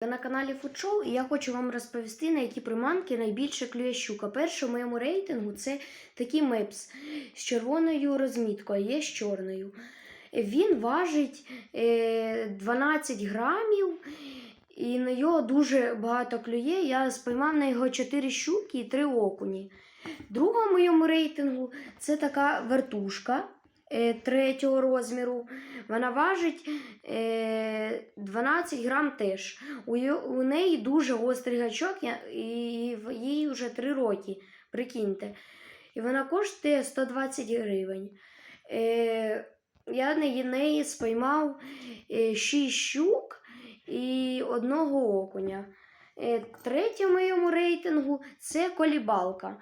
Ви на каналі Фудшоу, і я хочу вам розповісти, на які приманки найбільше клює щука. Перше в моєму рейтингу це такий мепс з червоною розміткою, а є з чорною. Він важить е, 12 грамів, і на нього дуже багато клює. Я спіймав на його 4 щуки і 3 окуні. Друга в моєму рейтингу це така вертушка е, третього розміру. Вона важить е, 12 грам теж. У, неї дуже гострий гачок, і їй вже 3 роки. Прикиньте. І вона коштує 120 гривень. Е, я на неї спіймав е, 6 щук і одного окуня. Е, Третє в моєму рейтингу це колібалка.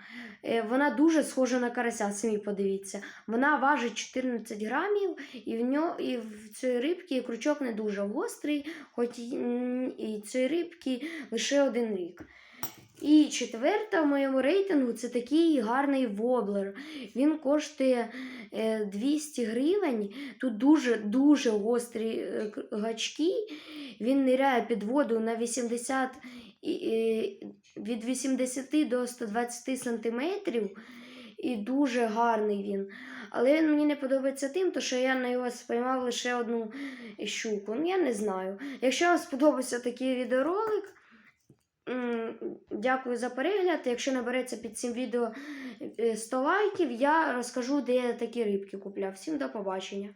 Е, Вона дуже схожа на карася, самі подивіться. Вона важить 14 грамів, і в нього і в цієї рибки крючок не дуже гострий, хоч і цієї рибки лише один рік. І четверта в моєму рейтингу це такий гарний воблер. Він коштує е, 200 гривень. Тут дуже дуже гострі е, гачки. Він ниряє під воду на 80, і, і, від 80 до 120 сантиметрів. І дуже гарний він. Але він мені не подобається тим, то що я на його спіймав лише одну щуку. Ну, я не знаю. Якщо вам сподобався такий відеоролик, дякую за перегляд. Якщо набереться під цим відео е, 100 лайків, я розкажу, де я такі рибки купляв. Всім до побачення.